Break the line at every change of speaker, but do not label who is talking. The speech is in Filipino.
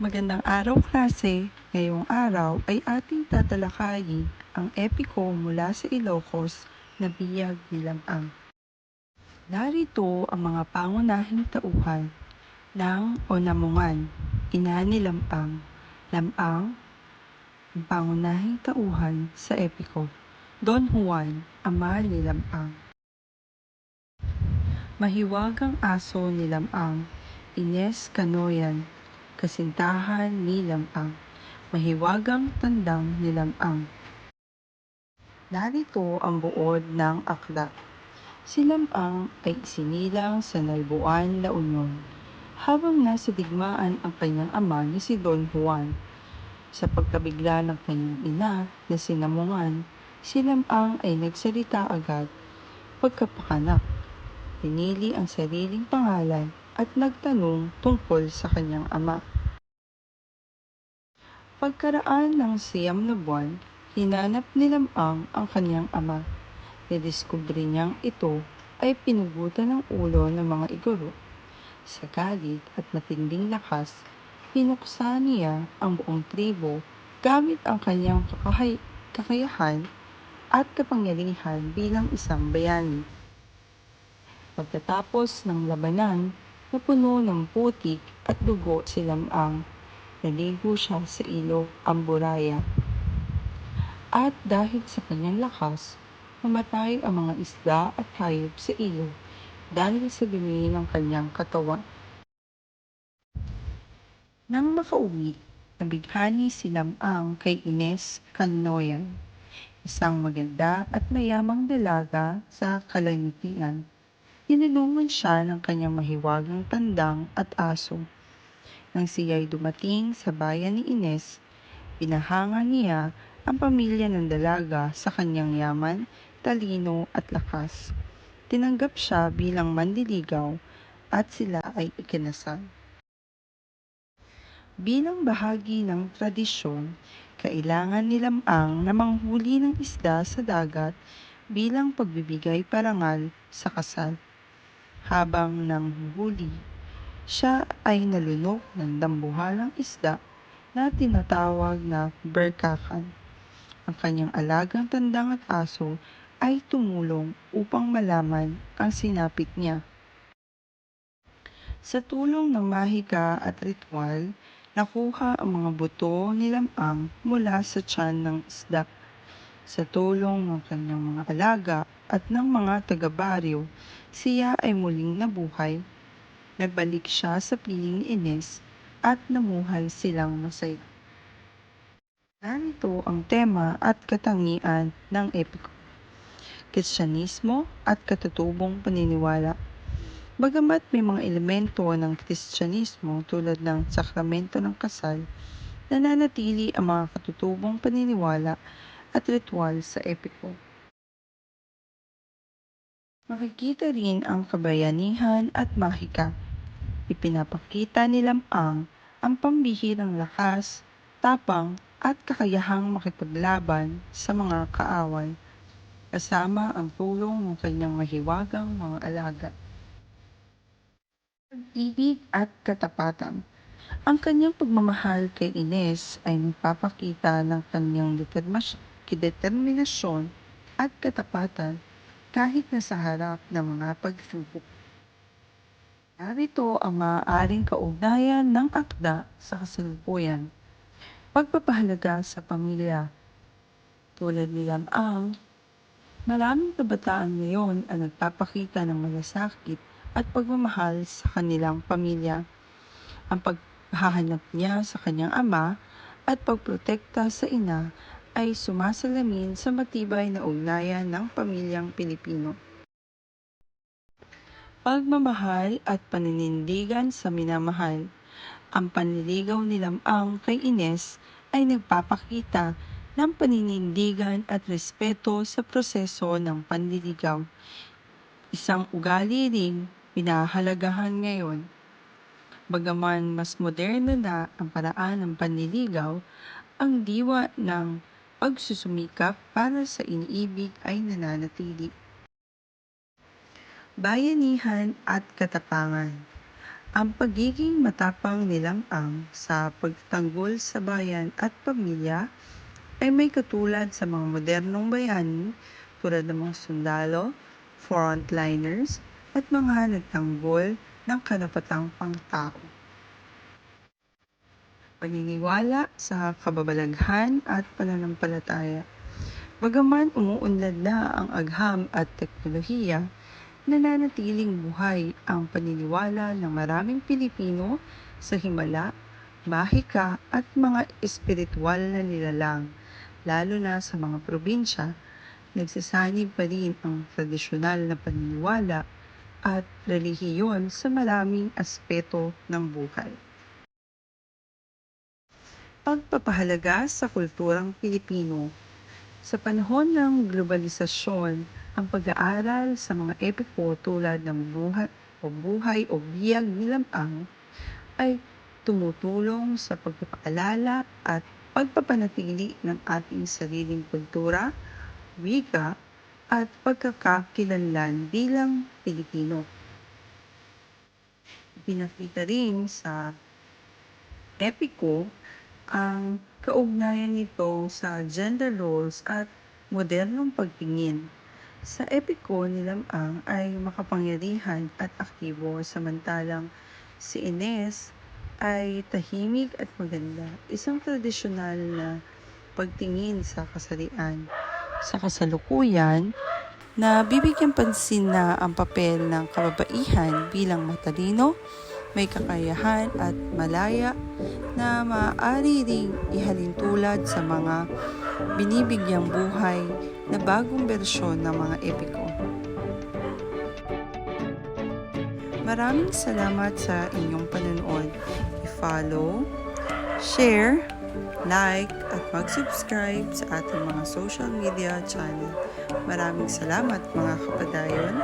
Magandang araw klase! Ngayong araw ay ating tatalakayin ang epiko mula sa Ilocos na biyag ni Lamang. Narito ang mga pangunahing tauhan ng Onamungan, ina ni Lampang. Lampang, ang pangunahing tauhan sa epiko. Don Juan, ama ni Lampang. Mahiwagang aso ni Lamang, Ines Canoyan, kasintahan ni Lamang. Mahiwagang tandang ni Lamang. Narito ang buod ng akda. Si Lamang ay isinilang sa Nalbuan, La Union, habang nasa digmaan ang kanyang ama na si Don Juan. Sa pagkabigla ng kanyang ina na si Namungan, si Lamang ay nagsalita agad pagkapanganak. Pinili ang sariling pangalan at nagtanong tungkol sa kanyang ama. Pagkaraan ng siyam na buwan, hinanap ni Lamang ang kanyang ama. Nadiskubre niyang ito ay pinugutan ng ulo ng mga iguro. Sa galit at matinding lakas, pinuksa niya ang buong tribo gamit ang kanyang kakahay, kakayahan at kapangyarihan bilang isang bayani. Pagkatapos ng labanan na puno ng putik at dugo si Lamang, naligo siya sa ilog Amburaya. At dahil sa kanyang lakas, mamatay ang mga isda at hayop sa ilog dahil sa dumi ng kanyang katawan. Nang makauwi, nabighani si Lamang kay Ines Canoyan, isang maganda at mayamang dalaga sa kalanitian. Tinulungan siya ng kanyang mahiwagang tandang at aso. Nang siya'y dumating sa bayan ni Ines, pinahanga niya ang pamilya ng dalaga sa kanyang yaman, talino at lakas. Tinanggap siya bilang mandiligaw at sila ay ikinasal. Bilang bahagi ng tradisyon, kailangan ni Lamang na manghuli ng isda sa dagat bilang pagbibigay parangal sa kasal. Habang nanghuhuli, siya ay nalunok ng dambuhalang isda na tinatawag na berkakan. Ang kanyang alagang tandang at aso ay tumulong upang malaman ang sinapit niya. Sa tulong ng mahika at ritual, nakuha ang mga buto ni Lamang mula sa tiyan ng isda. Sa tulong ng kanyang mga alaga at ng mga taga-baryo, siya ay muling nabuhay. Nagbalik siya sa piling Ines at namuhay silang masaya. Narito ang tema at katangian ng epiko. Kristyanismo at katutubong paniniwala. Bagamat may mga elemento ng Kristyanismo tulad ng sakramento ng kasal, nananatili ang mga katutubong paniniwala at ritual sa epiko. Makikita rin ang kabayanihan at mahika. Ipinapakita ni Lamang ang pambihirang lakas, tapang at kakayahang makipaglaban sa mga kaaway, kasama ang tulong ng kanyang mahiwagang mga alaga pag-ibig at katapatan. Ang kanyang pagmamahal kay Ines ay nagpapakita ng kanyang determinasyon at katapatan kahit na sa harap ng mga pagsubok. Narito ang maaaring kaugnayan ng akda sa kasalukuyan. Pagpapahalaga sa pamilya. Tulad ni Lamang, maraming kabataan ngayon ang nagpapakita ng malasakit at pagmamahal sa kanilang pamilya. Ang paghahanap niya sa kanyang ama at pagprotekta sa ina ay sumasalamin sa matibay na ugnayan ng pamilyang Pilipino. Pagmamahal at paninindigan sa minamahal. Ang panliligaw ni Lamang kay Ines ay nagpapakita ng paninindigan at respeto sa proseso ng panliligaw. Isang ugali ring pinahalagahan ngayon. Bagaman mas moderno na ang paraan ng panliligaw, ang diwa ng pagsusumikap para sa iniibig ay nananatili. Bayanihan at katapangan Ang pagiging matapang nilang ang sa pagtanggol sa bayan at pamilya ay may katulad sa mga modernong bayani tulad ng mga sundalo, frontliners, at mga nagtanggol ng karapatang pangtao. Paniniwala sa kababalaghan at pananampalataya. Bagaman umuunlad na ang agham at teknolohiya, nananatiling buhay ang paniniwala ng maraming Pilipino sa himala, mahika at mga espiritual na nilalang, lalo na sa mga probinsya, nagsasanib pa rin ang tradisyonal na paniniwala at relihiyon sa maraming aspeto ng buhay. Pagpapahalaga sa kulturang Pilipino Sa panahon ng globalisasyon, ang pag-aaral sa mga epiko tulad ng buhay o buhay o biyag nilamang ay tumutulong sa pagpapaalala at pagpapanatili ng ating sariling kultura, wika, at pagkakakilanlan bilang Pilipino. Pinakita rin sa epiko ang kaugnayan nito sa gender roles at modernong pagtingin. Sa epiko ni Lamang ay makapangyarihan at aktibo samantalang si Ines ay tahimik at maganda, isang tradisyonal na pagtingin sa kasarian. Sa kasalukuyan, na bibigyan pansin na ang papel ng kababaihan bilang matalino, may kakayahan at malaya na maaari ring ihalin tulad sa mga binibigyang buhay na bagong bersyon ng mga epiko. Maraming salamat sa inyong panonood. I-follow, share, like, at mag-subscribe sa ating mga social media channel. Maraming salamat mga kapadayon.